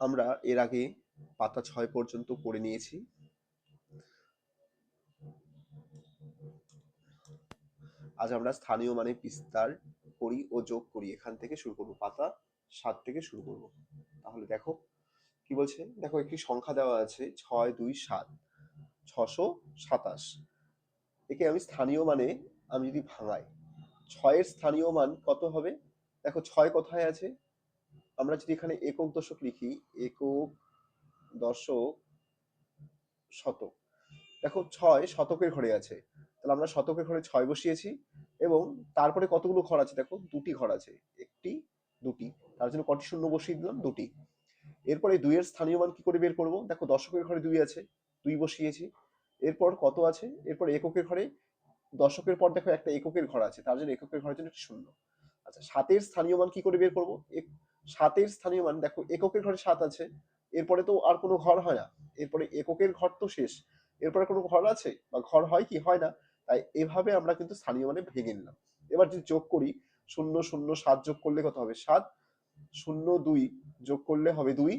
আমরা এর আগে পাতা ছয় পর্যন্ত পড়ে নিয়েছি। আজ আমরা স্থানীয় মানে বিস্তার করি ও যোগ করি। এখান থেকে শুরু করব পাতা সাত থেকে শুরু করব। তাহলে দেখো, কি বলছে? দেখো, একটি সংখ্যা দেওয়া আছে ছয়, দুই, সাত, ছশো সাতাশ। একে আমি স্থানীয় মানে আমি যদি ভাঙাই, ছয়ের স্থানীয় মান কত হবে? দেখো, ছয় কোথায় আছে? আমরা যদি এখানে একক দশক লিখি, একক দশক শতক। দেখো ছয় শতকের ঘরে আছে। তাহলে আমরা শতকের ঘরে ছয় বসিয়েছি এবং তারপরে কতগুলো ঘর আছে? দেখো দুটি ঘর আছে, একটি, দুটি। তার জন্য কটি শূন্য বসিয়ে দিলাম? দুটি। এরপরে দুইয়ের স্থানীয় মান কি করে বের করব? দেখো দশকের ঘরে দুই আছে, দুই বসিয়েছি। এরপর কত আছে? এরপর এককের ঘরে দশকের পর দেখো একটা এককের ঘর আছে, তার জন্য এককের ঘরের জন্য একটি শূন্য। আচ্ছা সাতের স্থানীয় মান কি করে বের করব? সাতের স্থানীয় মান দেখো এককের ঘরে সাত আছে, এরপরে তো আর কোনো ঘর হয় না। এরপরে এককের ঘর তো শেষ। এরপরে কোনো ঘর আছে? বা ঘর হয় কি হয় না? তাই এভাবে আমরা কিন্তু স্থানীয় মানে ভেঙে নিলাম। এবার যদি যোগ করি, শূন্য শূন্য, সাত যোগ করলে কত হবে? সাত, শূন্য, দুই যোগ করলে হবে দুই।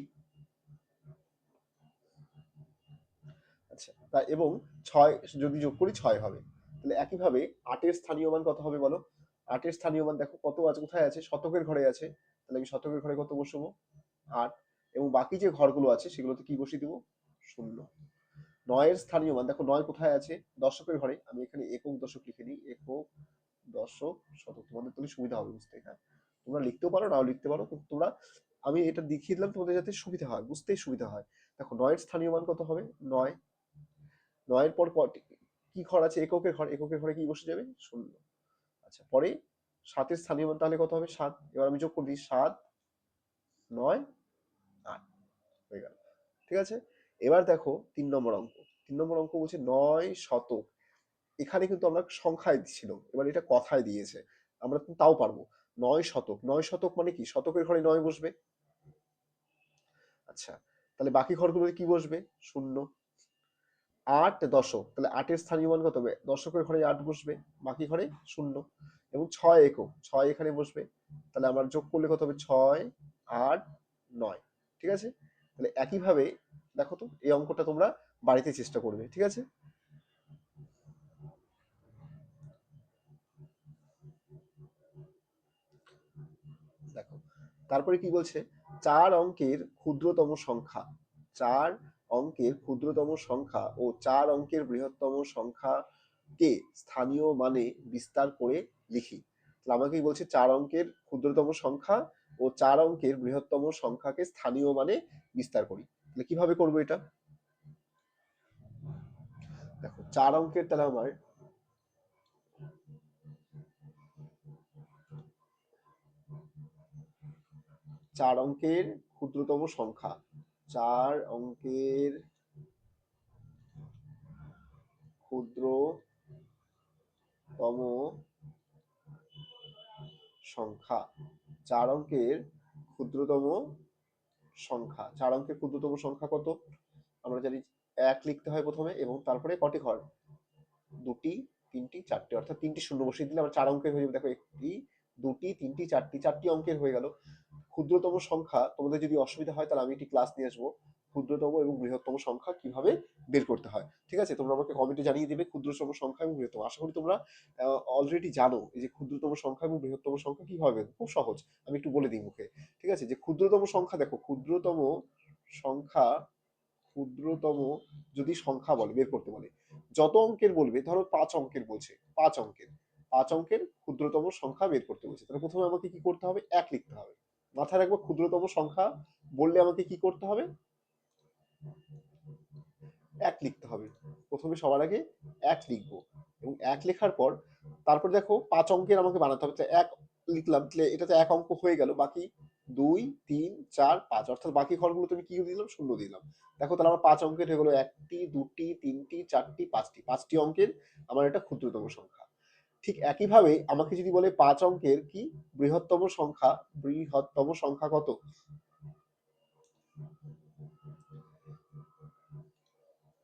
আচ্ছা তা এবং ছয়, যদি যোগ করি ছয় হবে। তাহলে একইভাবে আটের স্থানীয় মান কত হবে বলো? আটের স্থানীয় মান দেখো কত আছে? কোথায় আছে? শতকের ঘরে আছে। তাহলে আমি শতকের ঘরে কত বসবো? আট। এবং বাকি যে ঘরগুলো আছে, সেগুলোতে কি বসিয়ে দেবো? শূন্য নয়ের স্থানীয় মান, দেখো নয় কোথায় আছে? দশকের ঘরে। আমি এখানে একক দশক লিখে দিই। একক দশক শতক। তোমাদের তাহলে সুবিধা হবে বুঝতে হ্যাঁ? তোমরা লিখতেও পারো, নাও লিখতে পারো, কিন্তু তোমরা, আমি এটা দেখিয়ে দিলাম তোমাদের যাতে সুবিধা হয়, বুঝতেই সুবিধা হয়। দেখো নয়ের স্থানীয় মান কত হবে? নয়। নয়ের পর কি ঘর আছে? এককের ঘর। এককের ঘরে কি বসে যাবে? শূন্য আচ্ছা পরে সাতের স্থানীয় মান তাহলে কত হবে? সাত। এবার আমি যোগ করে সাত, নয়, আট। হয়ে গেল। ঠিক আছে? এবার দেখো তিন নম্বর অঙ্ক। তিন নম্বর অঙ্ক বলছে নয় শতক। এখানে কিন্তু আমরা সংখ্যায় ছিল এবার এটা কথায় দিয়েছে। আমরা তাও পারব। নয় শতক। নয় শতক মানে কি? শতকের ঘরে নয় বসবে। আচ্ছা তাহলে বাকি ঘরগুলোতে কি বসবে? শূন্য। আট দশক। তাহলে আটের স্থানীয় মান কত হবে? দশকের ঘরে আট বসবে। বাকি ঘরে শূন্য। এবং ছয় একক। ছয় এখানে বসবে। তাহলে আমার যোগ করলে কত হবে? ছয়, আট, নয়। ঠিক আছে? তাহলে একইভাবে দেখো তো, এই অঙ্কটা তোমরা বাড়িতে চেষ্টা করবে। ঠিক আছে? দেখো, তারপরে কি বলছে? চার অঙ্কের ক্ষুদ্রতম সংখ্যা। চার অঙ্কের ক্ষুদ্রতম সংখ্যা ও চার অঙ্কের বৃহত্তম সংখ্যাকে স্থানীয় মানে বিস্তার করে লিখি। তাহলে আমাকে বলছে চার অঙ্কের ক্ষুদ্রতম সংখ্যা ও চার অঙ্কের বৃহত্তম সংখ্যাকে স্থানীয় মানে বিস্তার করি। তাহলে কীভাবে করব এটা? দেখো, চার অঙ্কের তাহলে আমার চার অঙ্কের ক্ষুদ্রতম সংখ্যা, চার অঙ্কের ক্ষুদ্রতম সংখ্যা। চার অঙ্কের ক্ষুদ্রতম সংখ্যা। চার অঙ্কের ক্ষুদ্রতম সংখ্যা কত? আমরা জানি এক লিখতে হয় প্রথমে এবং তারপরে কটি ঘর? দুটি, তিনটি, চারটি। অর্থাৎ তিনটি শূন্য বসিয়ে দিলে আমরা চার অঙ্কের হয়ে যাবে। দেখো একটি, দুটি, তিনটি, চারটি চারটি অঙ্কের হয়ে গেল। ক্ষুদ্রতম সংখ্যা, তোমাদের যদি অসুবিধা হয় তাহলে আমি একটি ক্লাস নিয়ে আসব। ক্ষুদ্রতম এবং বৃহত্তম সংখ্যা কীভাবে বের করতে হয়? ঠিক আছে? তোমরা আমাকে কমেন্টে জানিয়ে দেবে ক্ষুদ্রতম সংখ্যা এবং বৃহত্তম। আশা করি তোমরা অলরেডি জানো যে ক্ষুদ্রতম সংখ্যা এবং বৃহত্তম সংখ্যা কীভাবে খুব সহজ। আমি একটু বলে দিই মুখে। ঠিক আছে? যে ক্ষুদ্রতম সংখ্যা, দেখো, ক্ষুদ্রতম সংখ্যা, ক্ষুদ্রতম যদি সংখ্যা বলে, বের করতে বলে। যত অঙ্কের বলবে, ধরো পাঁচ অঙ্কের বলছে, পাঁচ অঙ্কের। পাঁচ অঙ্কের ক্ষুদ্রতম সংখ্যা বের করতে বলছে। তাহলে প্রথমে আমাকে কি করতে হবে? এক লিখতে হবে। মাথায় রাখব ক্ষুদ্রতম সংখ্যা বললে আমাকে কি করতে হবে? এক লিখতে হবে। প্রথমে সবার আগে এক লিখব এবং এক লেখার পর তারপর দেখো পাঁচ অঙ্কের আমাকে বানাতে হবে। এক লিখলাম, তাহলে এটাতে এক অঙ্ক হয়ে গেল। বাকি দুই, তিন, চার, পাঁচ, অর্থাৎ বাকি ঘরগুলো তুমি কি দিলাম? শূন্য দিলাম। দেখো তাহলে আমার পাঁচ অঙ্কের হয়ে গেলো একটি, দুটি, তিনটি, চারটি, পাঁচটি। পাঁচটি অঙ্কের আমার এটা ক্ষুদ্রতম সংখ্যা। ঠিক একইভাবে আমাকে যদি বলে পাঁচ অঙ্কের কি বৃহত্তম সংখ্যা বৃহত্তম সংখ্যা কত?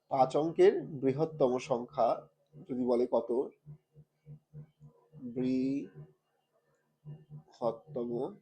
পাঁচ অঙ্কের বৃহত্তম সংখ্যা যদি বলে কত? বৃহত্তম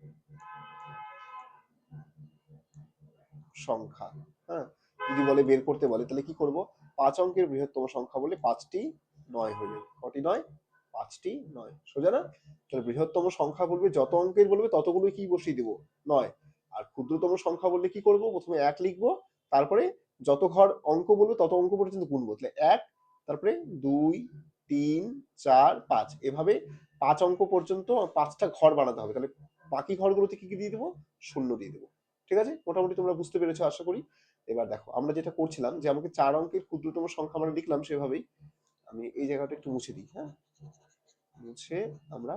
সংখ্যা হ্যাঁ? যদি বলে বের করতে বলে, তাহলে কি করব? পাঁচ অঙ্কের বৃহত্তম সংখ্যা বলে পাঁচটি নয় হয়ে কটি নয়? পাঁচটি নয়। সোজা না? তাহলে বৃহত্তম সংখ্যা বলবে, যত অঙ্কের বলবে, ততগুলোই কি বসিয়ে দেবো? নয়। আর ক্ষুদ্রতম সংখ্যা বললে কি করব? প্রথমে এক লিখব, তারপরে যত ঘর অঙ্ক বলবে, তত অঙ্ক পর্যন্ত গুনবো তাহলে এক, তারপরে দুই, তিন, চার, পাঁচ। এভাবে পাঁচ অঙ্ক পর্যন্ত পাঁচটা ঘর বানাতে হবে। তাহলে বাকি ঘরগুলোতে কি কি দিয়ে দেবো? শূন্য দিয়ে দেবো। ঠিক আছে? মোটামুটি তোমরা বুঝতে পেরেছ, আশা করি। এবার দেখো, আমরা যেটা করছিলাম যে আমাকে চার অঙ্কের ক্ষুদ্রতম সংখ্যা আমরা লিখলাম সেভাবেই। আমি এই জায়গাটা একটু মুছে দিই হ্যাঁ? মুছে আমরা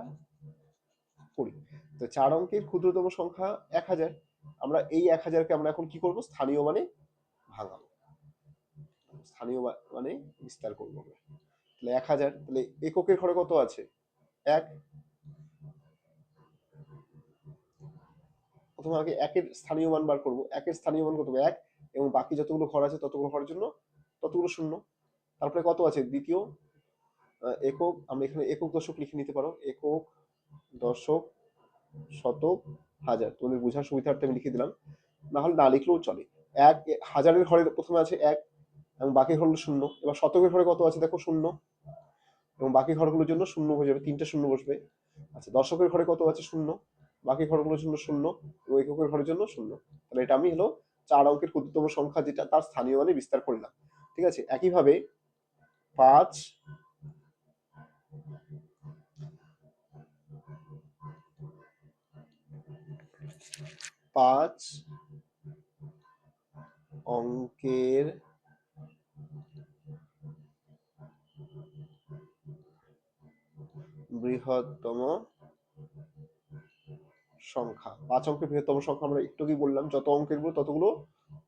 করি। তো চার অঙ্কের ক্ষুদ্রতম সংখ্যা এক হাজার। আমরা এই এক হাজারকে আমরা এখন কি করব? স্থানীয় মানে ভাঙাবো স্থানীয় মানে বিস্তার করব তাহলে এক হাজার তাহলে এককের ঘরে কত আছে? এক। প্রথমে আগে একের স্থানীয় মান বার করব। একের স্থানীয় মান কত এক। এবং বাকি যতগুলো ঘর আছে, ততগুলো ঘরের জন্য ততগুলো শূন্য। তারপরে কত আছে? দ্বিতীয়। একক। আমরা এখানে একক দশক লিখে নিতে পারো। একক দশক শতক হাজার। তোমাদের বোঝার সুবিধার্থে আমি লিখে দিলাম। না হলে না লিখলেও চলে। এক হাজারের ঘরে প্রথমে আছে এক, এবং বাকি ঘর হলো শূন্য। এবার শতকের ঘরে কত আছে দেখো শূন্য। এবং বাকি ঘরগুলোর জন্য শূন্য হয়ে যাবে, তিনটে শূন্য বসবে। আচ্ছা দশকের ঘরে কত আছে শূন্য? বাকি ঘরগুলোর জন্য শূন্য, এবং এককের ঘরের জন্য শূন্য। তাহলে এটা আমি হলো চার অঙ্কের ক্ষুদ্রতম সংখ্যা যেটা তার স্থানীয় মানে বিস্তার করলাম। ঠিক আছে, একইভাবে পাঁচ পাঁচ অঙ্কের বৃহত্তম সংখ্যা। পাঁচ অঙ্কের বৃহত্তম সংখ্যা আমরা একটু কি বললাম, যত অঙ্কেরগুলো ততগুলো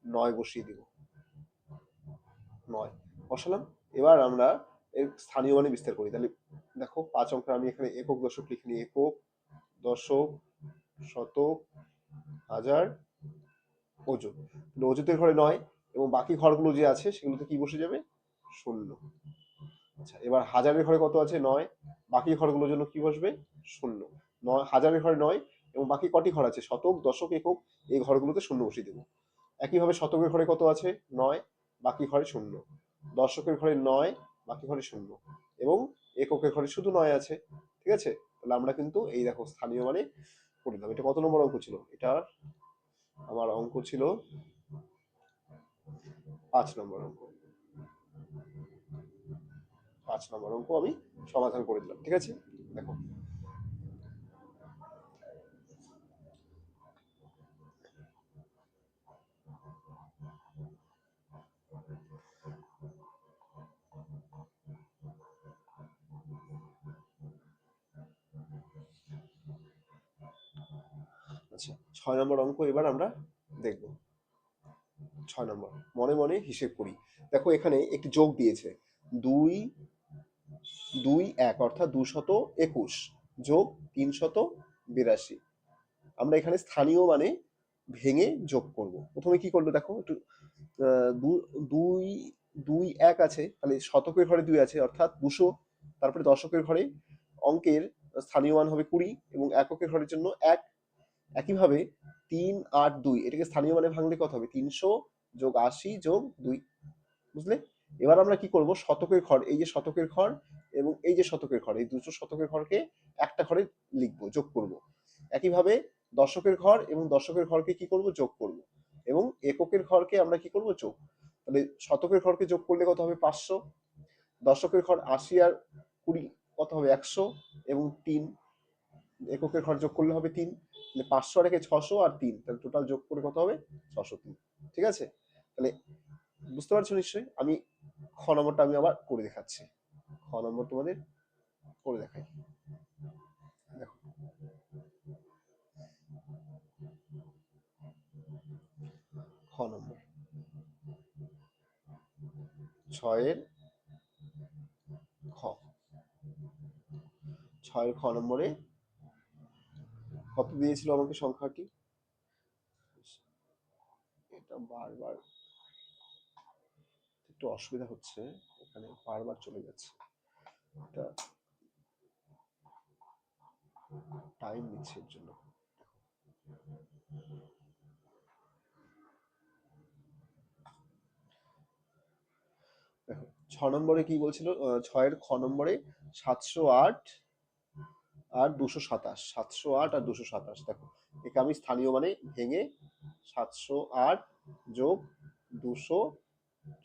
নয় বসিয়ে দিব। নয়, বসালাম। এবার আমরা এর স্থানীয় মানে বিস্তার করি। তাহলে দেখো, পাঁচ অঙ্কের আমি এখানে একক দশক লিখে নিই। একক দশক, শতক, হাজার তাহলে অযুতের ঘরে নয় এবং বাকি ঘরগুলো যে আছে সেগুলোতে কি বসে যাবে? শূন্য। আচ্ছা এবার হাজারের ঘরে কত আছে? নয়। বাকি ঘরগুলোর জন্য কি বসবে? শূন্য। নয়, হাজারের ঘরে নয় এবং বাকি কটি ঘর আছে? শতক, দশক, একক, এই ঘরগুলোতে শূন্য বসিয়ে দেবো। একইভাবে শতকের ঘরে কত আছে? নয়। বাকি ঘরে শূন্য। দশকের ঘরে নয়, বাকি ঘরে শূন্য এবং এককের ঘরে শুধু নয় আছে। ঠিক আছে? তাহলে আমরা কিন্তু এই দেখো স্থানীয় মানে করে দিলাম। এটা কত নম্বর অঙ্ক ছিল? এটা আমার অঙ্ক ছিল পাঁচ নম্বর অঙ্ক। পাঁচ নম্বর অঙ্ক আমি সমাধান করে দিলাম, ঠিক আছে? দেখো আচ্ছা ছয় নম্বর অঙ্ক এবার আমরা দেখব। ছয় নম্বর, মনে মনে হিসেব করি। দেখো এখানে একটি যোগ দিয়েছে। দুই দুই এক, অর্থাৎ দুশত একুশ যোগ তিনশত বিরাশি। আমরা এখানে স্থানীয় মানে ভেঙে যোগ করব। প্রথমে কি করল দেখো একটু দুই দুই এক আছে, তাহলে শতকের ঘরে দুই আছে, অর্থাৎ দুশো, তারপরে দশকের ঘরে অঙ্কের স্থানীয় মান হবে কুড়ি এবং এককের ঘরের জন্য এক একইভাবে তিন আট দুই, এটাকে স্থানীয় মানে ভাঙলে কত হবে? তিনশো যোগ আশি যোগ দুই, বুঝলে? এবার আমরা কি করব? শতকের ঘর এই যে শতকের ঘর এবং এই যে শতকের ঘর এই দুটো শতকের ঘরকে একটা ঘরে লিখব, যোগ করব। একইভাবে দশকের ঘর এবং দশকের ঘরকে কি করব? যোগ করব। এবং এককের ঘরকে আমরা কি করব? যোগ। তাহলে শতকের ঘরকে যোগ করলে কত হবে? পাঁচশো। দশকের ঘর আশি আর কুড়ি কত হবে? একশো এবং তিন এককের ঘর যোগ করলে হবে তিন। তাহলে পাঁচশো রেখে ছশো আর তিন। তাহলে টোটাল যোগ করে কত হবে? ছশো তিন। ঠিক আছে? তাহলে বুঝতে পারছ নিশ্চয়ই? আমি খ নম্বরটা আমি আবার করে দেখাচ্ছি। খ নম্বর তোমাদের করে দেখাই। দেখো। খ নম্বর। ছয়ের খ। ছয়ের খ নম্বরে কত দিয়েছিল আমাকে সংখ্যাটি এটা বারবার। একটু অসুবিধা হচ্ছে, এখানে বারবার চলে যাচ্ছে। এটা টাইম নিচ্ছে এর জন্য। ছ নম্বরে কি বলছিল? ছয়ের খ নম্বরে সাতশো আট আর দুশো সাতাশ, সাতশো আট আর দুশো সাতাশ। দেখো, একে আমি স্থানীয় মানে ভেঙে সাতশো আট যোগ দুশো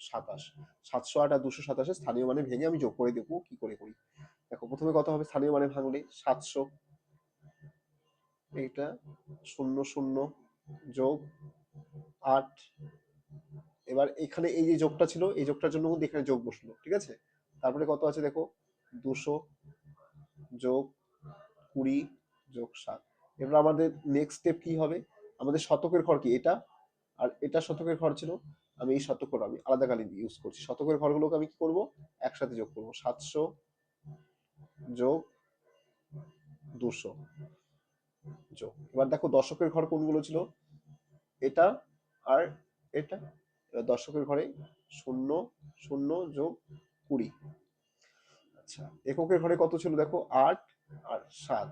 সাতাশ। সাতশো আট আর দুশো সাতাশে স্থানীয় মানে ভেঙে আমি যোগ করে দেবো, কি করে করি? দেখো, প্রথমে কত হবে? স্থানীয় মানে ভাঙলে সাতশো। এইটা শূন্য শূন্য যোগ আট। এবার এখানে এই যে যোগটা ছিল, এই যোগটার জন্য কিন্তু এখানে যোগ বসল, ঠিক আছে? তারপরে কত আছে দেখো? দুশো যোগ কুড়ি যোগ সাত। এবার আমাদের নেক্সট স্টেপ কি হবে? আমাদের শতকের ঘর কি? এটা। আর এটা শতকের ঘর ছিল। আমি এই শতক আমি আলাদা কালি ইউজ করছি। শতকের ঘরগুলোকে আমি কি করব? একসাথে যোগ করব। সাতশো যোগ দুশো যোগ। এবার দেখো দশকের ঘর কোনগুলো ছিল? এটা আর এটা। এবার দশকের ঘরে শূন্য শূন্য যোগ কুড়ি। আচ্ছা এককের ঘরে কত ছিল দেখো? আট আর সাত।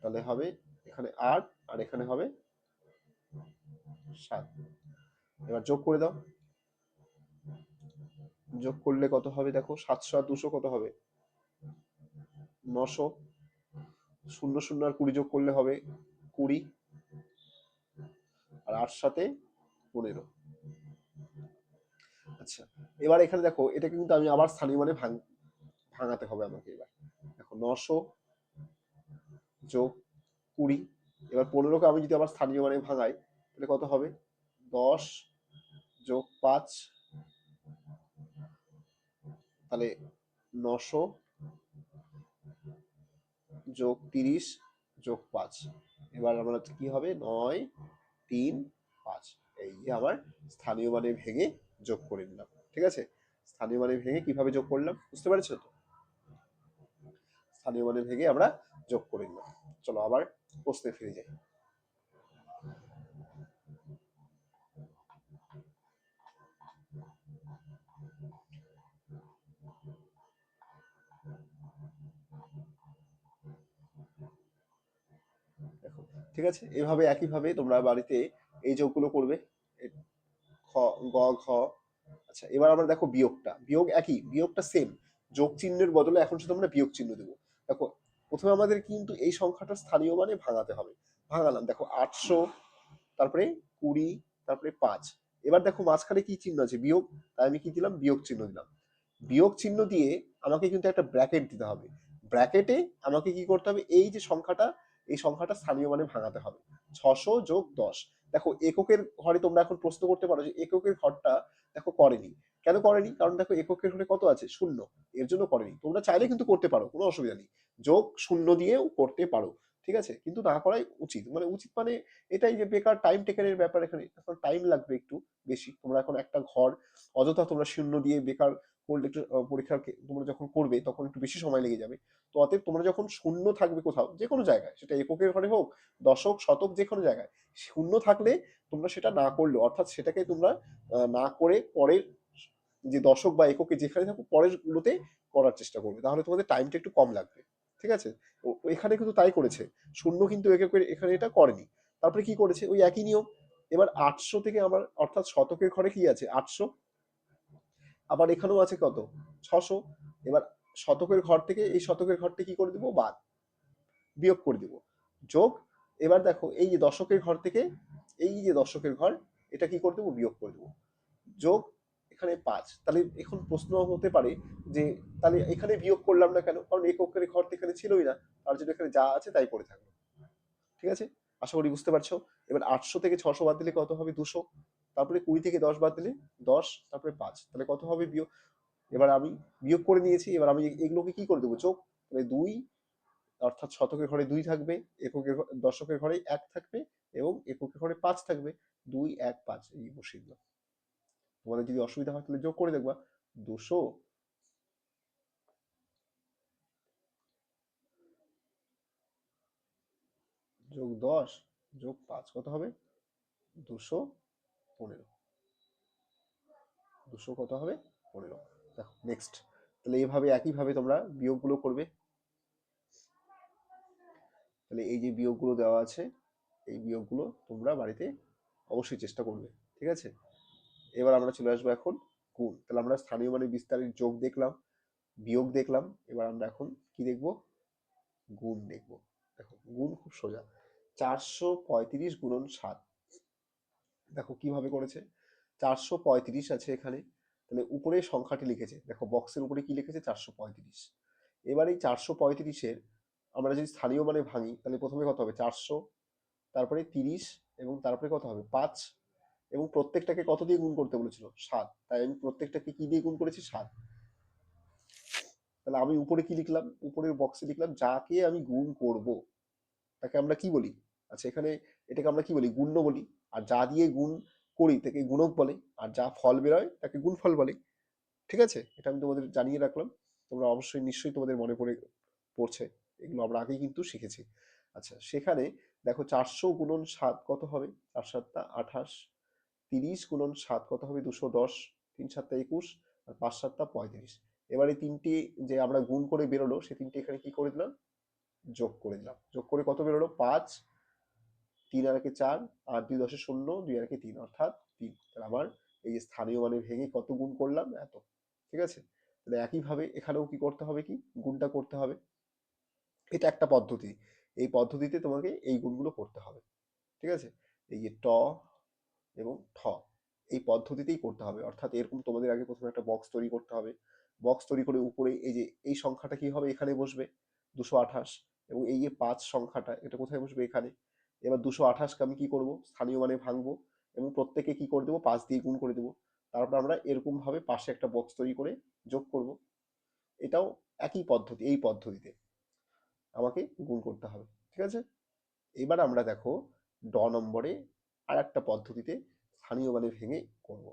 তাহলে হবে এখানে আট আর এখানে হবে সাত। এবার যোগ করে দাও। যোগ করলে কত হবে দেখো? সাতশো আর দুশো কত হবে? নশো। শূন্য শূন্য আর কুড়ি যোগ করলে হবে কুড়ি। আর আট সাথে পনেরো। আচ্ছা এবার এখানে দেখো এটা কিন্তু আমি আবার স্থানীয় মানে ভাঙ, ভাঙাতে হবে আমাকে এবার। নশো যোগ কুড়ি। এবার পনেরোকে আমি যদি আবার স্থানীয় মানে ভাঙাই, তাহলে কত হবে? দশ যোগ পাঁচ, তাহলে নশো যোগ তিরিশ যোগ পাঁচ। এবার আমরা কি হবে? নয়, তিন, পাঁচ। এই যে আমার স্থানীয় মানে ভেঙে যোগ করে নিলাম। ঠিক আছে? স্থানীয় মানে ভেঙে কীভাবে যোগ করলাম? বুঝতে পেরেছ তো? স্থানীয় মানে ভেঙে আমরা যোগ করে নিলাম। চলো আবার প্রশ্নে ফিরে যাই। ঠিক আছে? এভাবে, একইভাবে তোমরা বাড়িতে এই যোগগুলো করবে। খ, গ, ঘ। আচ্ছা এবার আমরা দেখো বিয়োগটা। বিয়োগ একই, বিয়োগটা সেম যোগ চিহ্নের বদলে এখন শুধু আমরা বিয়োগ চিহ্ন দেবো। দেখো, প্রথমে আমাদের কিন্তু এই সংখ্যাটা স্থানীয় মানে ভাঙাতে হবে। ভাঙালাম, দেখো, আটশো, তারপরে কুড়ি, তারপরে পাঁচ। এবার দেখো, মাঝখানে কি চিহ্ন আছে? বিয়োগ, তাই আমি কি দিলাম? বিয়োগ চিহ্ন দিলাম। বিয়োগ চিহ্ন দিয়ে আমাকে কিন্তু একটা ব্র্যাকেট দিতে হবে। ব্র্যাকেটে আমাকে কি করতে হবে? এই যে সংখ্যাটা, এই সংখ্যাটা স্থানীয় মানে ভাঙাতে হবে। ছশো যোগ দশ। দেখো, এককের ঘরে তোমরা এখন প্রশ্ন করতে পারো যে, এককের ঘরটা, দেখো, করেনি। কেন করেনি? কারণ দেখো এককের ঘরে কত আছে? শূন্য। এর জন্য করেনি। তোমরা চাইলে কিন্তু করতে পারো, কোনো অসুবিধা নেই। যোগ শূন্য দিয়েও করতে পারো, ঠিক আছে? কিন্তু না করাই উচিত। মানে উচিত মানে এটাই যে বেকার টাইম টেকারের ব্যাপার এখানে। এখন টাইম লাগবে একটু বেশি। তোমরা এখন একটা ঘর, অযথা তোমরা শূন্য দিয়ে বেকার করলে একটু পরীক্ষার তোমরা যখন করবে তখন একটু বেশি সময় লেগে যাবে। তো অতএব তোমরা যখন শূন্য থাকবে কোথাও যে কোনো জায়গায়, সেটা এককের ঘরে হোক, দশক, শতক যে কোনো জায়গায়, শূন্য থাকলে তোমরা সেটা না করলে অর্থাৎ সেটাকে তোমরা না করে পরের যে দশক বা এককে যেখানে পরের গুলোতে করার চেষ্টা করবে। তাহলে তোমাদের টাইমটা একটু কম লাগবে। ঠিক আছে? এখানে কিন্তু তাই করেছে। শূন্য কিন্তু এখানে এটা করেনি। তারপরে কি করেছে? ওই একই নিয়ম। এবার আটশো থেকে আমার অর্থাৎ শতকের ঘরে কি আছে? আটশো। আবার এখানেও আছে কত? ছশো। এবার শতকের ঘর থেকে, এই শতকের ঘরটা কি করে দিব? বাদ। বিয়োগ করে দিব। যোগ। এবার দেখো, এই যে দশকের ঘর থেকে, এই যে দশকের ঘর, এটা কি করে দেবো? বিয়োগ করে দেবো। যোগ। এখানে পাঁচ। তাহলে এখন প্রশ্ন হতে পারে যে, তাহলে এখানে বিয়োগ করলাম না কেন? কারণ এককের ঘর তো এখানে ছিলই না। তার জন্য এখানে যা আছে তাই করে থাকল। ঠিক আছে? আশা করি বুঝতে পারছ? এবার আটশো থেকে ছশো বাদ দিলে কত হবে? দুশো। তারপরে কুড়ি থেকে দশ বাদ দিলে দশ, তারপরে পাঁচ। তাহলে কত হবে বিয়োগ? এবার আমি বিয়োগ করে নিয়েছি। এবার আমি এগুলোকে কি করে দেবো? চোখ? তাহলে দুই, অর্থাৎ শতকের ঘরে দুই থাকবে, এককের দশকের ঘরে এক থাকবে এবং এককের ঘরে পাঁচ থাকবে। দুই, এক, পাঁচ, এই বসিয়ে দিলাম তোমাদের যদি অসুবিধা হয় তাহলে যোগ করে দেখবা। দুশো। যোগ দশ, যোগ পাঁচ কত হবে? দুশো পনেরো। দুশো কত হবে? পনেরো। দেখো নেক্সট তাহলে এইভাবে, একইভাবে তোমরা বিয়োগগুলো করবে। তাহলে এই যে বিয়োগগুলো দেওয়া আছে, এই বিয়োগগুলো তোমরা বাড়িতে অবশ্যই চেষ্টা করবে। ঠিক আছে? এবার আমরা চলে আসব এখন গুণ তাহলে আমরা স্থানীয় মানে বিস্তারের যোগ দেখলাম, বিয়োগ দেখলাম, এবার আমরা এখন কি দেখব? গুণ দেখব। দেখো, গুণ খুব সোজা। চারশো পঁয়ত্রিশ গুণন সাত। দেখো কীভাবে করেছে? চারশো পঁয়ত্রিশ আছে এখানে। তাহলে উপরে সংখ্যাটি লিখেছে। দেখো বক্সের উপরে কি লিখেছে? চারশো পঁয়ত্রিশ। এবার এই চারশো পঁয়ত্রিশের আমরা যদি স্থানীয় মানে ভাঙি, তাহলে প্রথমে কত হবে? চারশো, তারপরে তিরিশ, এবং তারপরে কত হবে? পাঁচ। এবং প্রত্যেকটাকে কত দিয়ে গুণ করতে বলেছিল? সাত। তাই আমি প্রত্যেকটাকে কি দিয়ে গুণ করেছি? সাত। তাহলে আমি উপরে কি লিখলাম? উপরের বক্সে লিখলাম, যাকে আমি গুণ করব, তাকে আমরা কি বলি? আচ্ছা এখানে এটাকে আমরা কি বলি? গুণ্য বলি। আর যা দিয়ে গুণ করি, তাকে গুণক বলে। আর যা ফল বেরোয়, তাকে গুণফল বলে। ঠিক আছে? এটা আমি তোমাদের জানিয়ে রাখলাম। তোমরা অবশ্যই, নিশ্চয়ই তোমাদের মনে পড়ে, পড়ছে। এগুলো আমরা আগেই কিন্তু শিখেছি। আচ্ছা সেখানে দেখো চারশো গুণন সাত কত হবে? চার সাতটা আঠাশ। তিরিশ গুণন সাত কত হবে? দুশো দশ, তিন সাতটা একুশ আর পাঁচ সাতটা পঁয়ত্রিশ। এবার তিনটি যে আমরা গুণ করে বেরোলো, সে তিনটি এখানে কি করে দিলাম? যোগ করে দিলাম। যোগ করে কত বেরোলো? পাঁচ, তিন আর একে চার, আট দুই দশে শূন্য, দুই আর একে তিন, অর্থাৎ তিন। তাহলে আমার এই স্থানীয় মানে ভেঙে কত গুণ করলাম? এত। ঠিক আছে? তাহলে একইভাবে এখানেও কি করতে হবে কি? গুণটা করতে হবে। এটা একটা পদ্ধতি। এই পদ্ধতিতে তোমাকে এই গুণগুলো করতে হবে। ঠিক আছে? এই যে ট এবং ঠ, এই পদ্ধতিতেই করতে হবে। অর্থাৎ এরকম তোমাদের আগে প্রথমে একটা বক্স তৈরি করতে হবে। বক্স তৈরি করে উপরে এই যে, এই সংখ্যাটা কি হবে? এখানে বসবে দুশো আঠাশ এবং এই যে পাঁচ সংখ্যাটা, এটা কোথায় বসবে? এখানে। এবার দুশো আঠাশকে আমি কি করব? স্থানীয় মানে ভাঙবো এবং প্রত্যেকে কি করে দেবো? পাঁচ দিয়ে গুণ করে দেবো। তারপর আমরা এরকম ভাবে পাশে একটা বক্স তৈরি করে যোগ করব। এটাও একই পদ্ধতি, এই পদ্ধতিতে আমাকে গুণ করতে হবে। ঠিক আছে? এবার আমরা দেখো, ড নম্বরে আর একটা পদ্ধতিতে স্থানীয় মানে ভেঙে করব।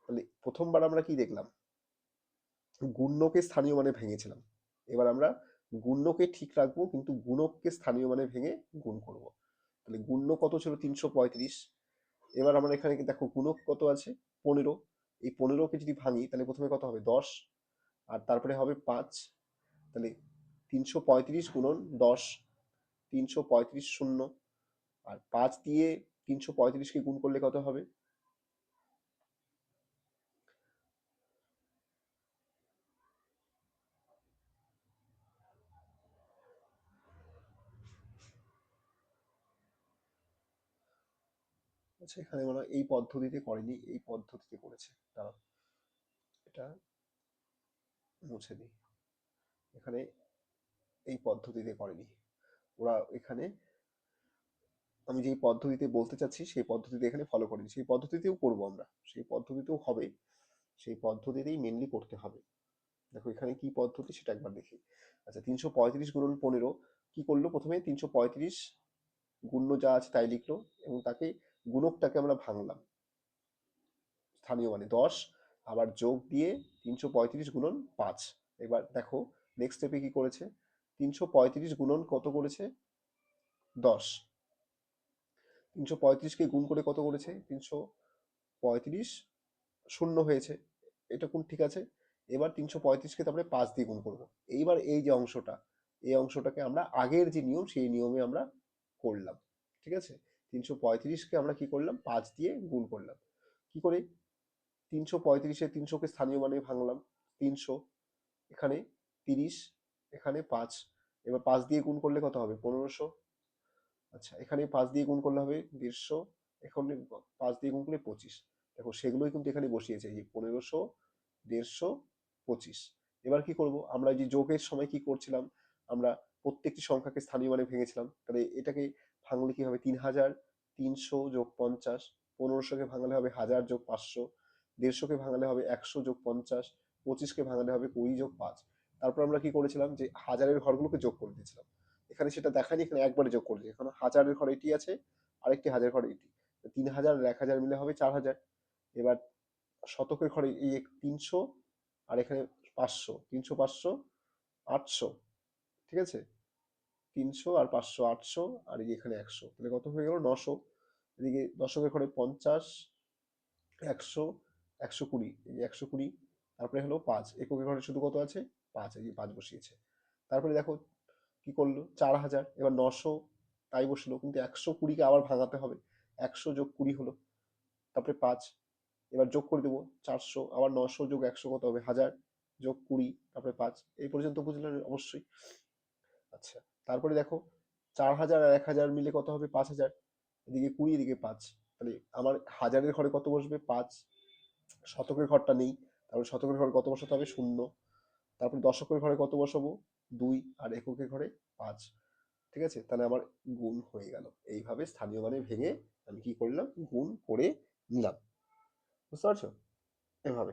তাহলে প্রথমবার আমরা কি দেখলাম? গুণ্যকে স্থানীয় মানে ভেঙেছিলাম। এবার আমরা গুণ্যকে ঠিক রাখব, কিন্তু গুণককে স্থানীয় মানে ভেঙে গুণ করব। তাহলে গুণ্য কত ছিল? তিনশো পঁয়ত্রিশ। এবার আমরা এখানে দেখো, গুণক কত আছে? পনেরো। এই পনেরোকে যদি ভাঙি, তাহলে প্রথমে কত হবে? দশ। আর তারপরে হবে পাঁচ। তাহলে তিনশো পঁয়ত্রিশ গুণন দশ। তিনশো পঁয়ত্রিশ শূন্য। আর পাঁচ দিয়ে তিনশো পঁয়ত্রিশকে গুণ করলে কত হবে? আচ্ছা এখানে মনে হয় এই পদ্ধতিতে করেনি, এই পদ্ধতিতে করেছে। দাঁড়াও, এটা মুছে দিই। এখানে এই পদ্ধতিতে করেনি। ওরা এখানে আমি যেই পদ্ধতিতে বলতে চাচ্ছি, সেই পদ্ধতিতে এখানে ফলো করেনি সেই পদ্ধতিতেও করব আমরা। সেই পদ্ধতিতেও হবে। সেই পদ্ধতিতেই মেনলি করতে হবে। দেখো, এখানে কি পদ্ধতি সেটা একবার দেখি। আচ্ছা তিনশো পঁয়ত্রিশ গুণন পনেরো কি করল? প্রথমে তিনশো পঁয়ত্রিশ গুণ্য যা আছে তাই লিখলো এবং তাকে গুণকটাকে আমরা ভাঙলাম। স্থানীয় মানে দশ, আবার যোগ দিয়ে তিনশো পঁয়ত্রিশ গুণন পাঁচ। এবার দেখো নেক্সট স্টেপে কি করেছে? তিনশো পঁয়ত্রিশ গুণন কত করেছে? দশ। তিনশো পঁয়ত্রিশকে গুণ করে কত করেছে? তিনশো পঁয়ত্রিশ শূন্য হয়েছে। এটা কোন ঠিক আছে? এবার তিনশো পঁয়ত্রিশকে তারপরে পাঁচ দিয়ে গুণ করব। এইবার এই যে অংশটা, এই অংশটাকে আমরা আগের যে নিয়ম, সেই নিয়মে আমরা করলাম। ঠিক আছে? তিনশো পঁয়ত্রিশকে আমরা কি করলাম? পাঁচ দিয়ে গুণ করলাম। কি করে? তিনশো পঁয়ত্রিশে তিনশোকে স্থানীয় মানে ভাঙলাম। তিনশো, এখানে তিরিশ, এখানে পাঁচ। এবার পাঁচ দিয়ে গুণ করলে কত হবে? পনেরোশো। আচ্ছা এখানে পাঁচ দিয়ে গুণ করলে হবে দেড়শো, এখানে পাঁচ দিয়ে গুণ করলে পঁচিশ। দেখো, সেগুলোই কিন্তু এখানে বসিয়েছে, এই পনেরোশো, দেড়শো, পঁচিশ। এবার কি করব? আমরা যে যোগের সময় কি করছিলাম? আমরা প্রত্যেকটি সংখ্যাকে স্থানীয় মানে ভেঙেছিলাম। তাহলে এটাকে ভাঙলে কি হবে? তিন হাজার তিনশো যোগ পঞ্চাশ, পনেরোশোকে ভাঙালে হবে হাজার যোগ পাঁচশো, দেড়শোকে ভাঙালে হবে একশো যোগ পঞ্চাশ, পঁচিশকে ভাঙালে হবে কুড়ি যোগ পাঁচ। তারপর আমরা কি করেছিলাম? যে হাজারের ঘরগুলোকে যোগ করে দিয়েছিলাম। এখানে সেটা দেখায়নি, এখানে একবারে যোগ করেছি এখানে হাজারের ঘর এটি আছে, আরেকটি হাজার ঘর এটি। তিন হাজার আর এক হাজার মিলে হবে চার হাজার। এবার শতকের ঘরে এই তিনশো, আর এখানে পাঁচশো, তিনশো, পাঁচশো, আটশো, ঠিক আছে? তিনশো আর পাঁচশো, আটশো, আর এই এখানে একশো। তাহলে কত হয়ে গেল? নশো। এদিকে দশকের ঘরে পঞ্চাশ, একশো একশো কুড়ি। এই একশো কুড়ি, তারপরে হলো পাঁচ। এককের ঘরে শুধু কত আছে? পাঁচ। এই পাঁচ বসিয়েছে। তারপরে দেখো কি করল? চার হাজার, এবার নশো, তাই বসল। কিন্তু একশো কুড়িকে আবার ভাঙাতে হবে। একশো যোগ কুড়ি হলো। তারপরে পাঁচ, এবার যোগ করে দেবো চারশো, আবার নশো যোগ একশো কত হবে? হাজার যোগ কুড়ি, তারপরে পাঁচ। এই পর্যন্ত বুঝলেন অবশ্যই। আচ্ছা তারপরে দেখো, চার হাজার আর এক হাজার মিলে কত হবে? পাঁচ হাজার। এদিকে কুড়ি, এদিকে পাঁচ। তাহলে আমার হাজারের ঘরে কত বসবে? পাঁচ। শতকের ঘরটা নেই। তারপরে শতকের ঘরে কত বসাতে হবে? শূন্য। তারপরে দশকের ঘরে কত বসাবো? দুই আর এককের ঘরে পাঁচ। ঠিক আছে? তাহলে আমার গুণ হয়ে গেল। এইভাবে স্থানীয় মানে ভেঙে আমি কি করলাম? গুণ করে নিলাম। বুঝতে পারছ? এভাবে।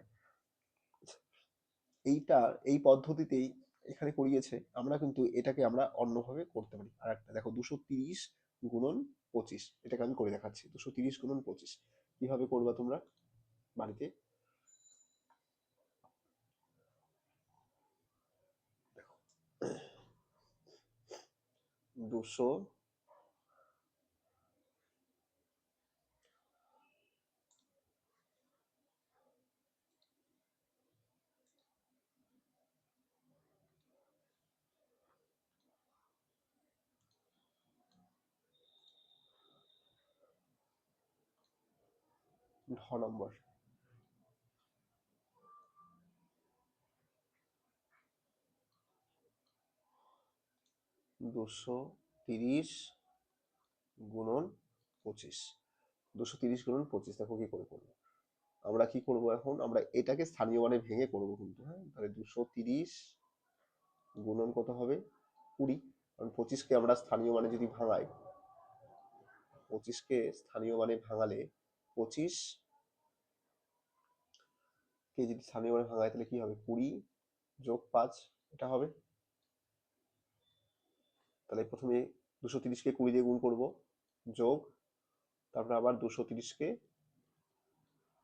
এইটা, এই পদ্ধতিতেই এখানে করিয়েছে। আমরা কিন্তু এটাকে আমরা অন্যভাবে করতে পারি। আর একটা, দেখো, দুশো তিরিশ গুণন পঁচিশ। এটাকে আমি করে দেখাচ্ছি। দুশো তিরিশ গুণন পঁচিশ। কীভাবে করবা তোমরা? বাড়িতে দুশো। ঢ নম্বর। দুশো তিরিশ গুণন পঁচিশ। দুশো তিরিশ গুণন পঁচিশ, দেখো কি করে করব? আমরা কি করব এখন? আমরা এটাকে স্থানীয় মানে ভেঙে করব কিন্তু হ্যাঁ? তাহলে দুশো তিরিশ গুণন কত হবে? কুড়ি। কারণ পঁচিশকে আমরা স্থানীয় মানে যদি ভাঙাই, পঁচিশকে স্থানীয় মানে ভাঙালে পঁচিশ কে যদি স্থানীয় মানে ভাঙায় তাহলে কি হবে? কুড়ি যোগ পাঁচ, এটা হবে তাহলে প্রথমে দুশো তিরিশকে কুড়ি দিয়ে গুণ করব, যোগ, তারপরে আবার দুশো তিরিশকে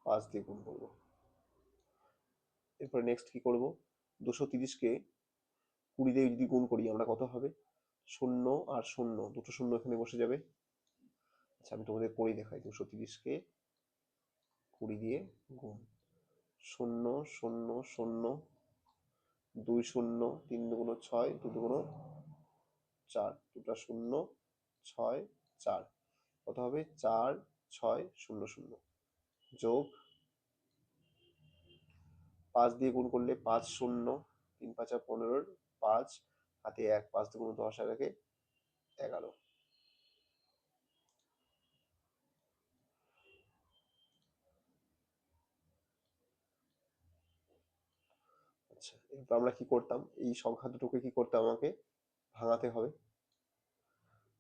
পাঁচ দিয়ে গুণ করব। এরপরে নেক্সট কি করব? দুশো তিরিশকে কুড়ি দিয়ে যদি গুণ করি, আমরা কত হবে? শূন্য আর শূন্য, দুটো শূন্য এখানে বসে যাবে। আচ্ছা আমি তোমাদের করেই দেখাই, দুশো তিরিশকে কুড়ি দিয়ে গুণ। শূন্য শূন্য শূন্য, দুই শূন্য, তিন দুগুণ ছয়, দু দুগুণ চার, দুটা শূন্য, ছয়, চার। কত হবে চার, ছয়, শূন্য শূন্য। যোগ পাঁচ দিয়ে গুণ করলে পাঁচ, শূন্য, তিন, পাঁচ পাঁচা পনেরোর পাঁচ, হাতে এক, পাঁচ দুগুণ দশ আর একে এগারো। আচ্ছা এরপর আমরা কি করতাম? এই সংখ্যা দুটোকে কি করতে আমাকে? ভাঙাতে হবে।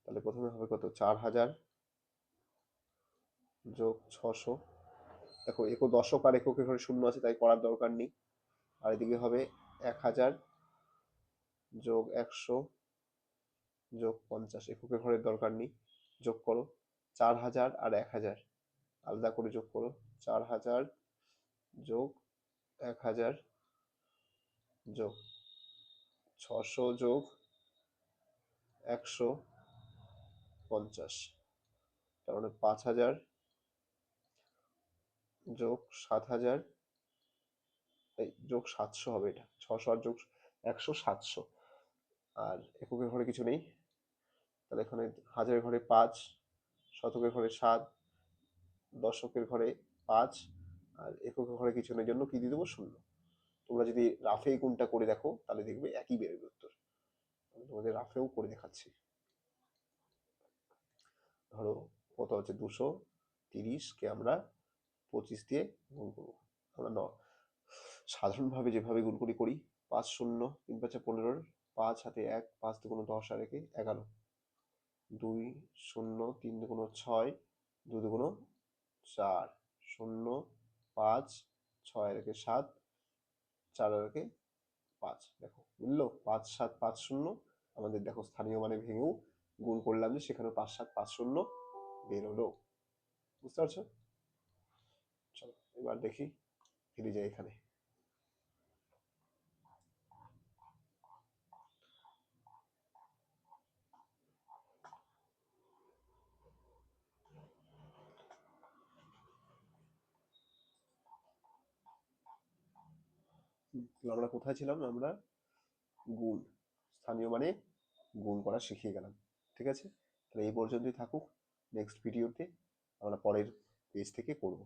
তাহলে প্রথমে হবে কত? চার হাজার যোগ ছশো। দেখো একো দশক আর এককের ঘরে শূন্য আছে, তাই করার দরকার নেই। আর এদিকে হবে এক হাজার যোগ একশো যোগ পঞ্চাশ। এককের ঘরের দরকার নেই। যোগ করো। চার হাজার আর এক হাজার। আলাদা করে যোগ করো। চার হাজার যোগ এক হাজার যোগ ছশো যোগ একশো পঞ্চাশ। তার মানে পাঁচ হাজার যোগ সাত হাজার, এই যোগ সাতশো হবে এটা। ছশো আর যোগ একশো সাতশো। আর এককের ঘরে কিছু নেই। তাহলে এখানে হাজারের ঘরে পাঁচ, শতকের ঘরে সাত, দশকের ঘরে পাঁচ, আর এককের ঘরে কিছু নেই। জন্য কি দিয়ে দেবো? শূন্য। তোমরা যদি রাফে গুণটা করে দেখো, তাহলে দেখবে একই বেরোবে উত্তর। তোমাদের রাফেও করে দেখাচ্ছি। ধরো, কত হচ্ছে দুশো তিরিশকে আমরা পঁচিশ দিয়ে গুণ করব। আমরা ন সাধারণভাবে যেভাবে গুণ করি করি, পাঁচ শূন্য, তিন পাঁচে পনেরোর পাঁচ হাতে এক, পাঁচ দুগুণ দশ আর একে এগারো। দুই শূন্য, তিন দুগুণ ছয়, দু দুগুণ চার। শূন্য, পাঁচ, ছয় রেখে সাত, চার আর একে পাঁচ, দেখো বুঝলো পাঁচ, সাত, পাঁচ, শূন্য। আমাদের দেখো স্থানীয় মানে ভেঙেও গুণ করলাম যে সেখানে পাঁচ, সাত, পাঁচ, শূন্য বেরোলো। বুঝতে পারছ? চলো, এবার দেখি, ফিরে যাই এখানে। আমরা কোথায় ছিলাম? আমরা গুণ, স্থানীয় মানে গুণ করা শিখিয়ে গেলাম। ঠিক আছে? তাহলে এই পর্যন্তই থাকুক। নেক্সট ভিডিওতে আমরা পরের পেজ থেকে করব।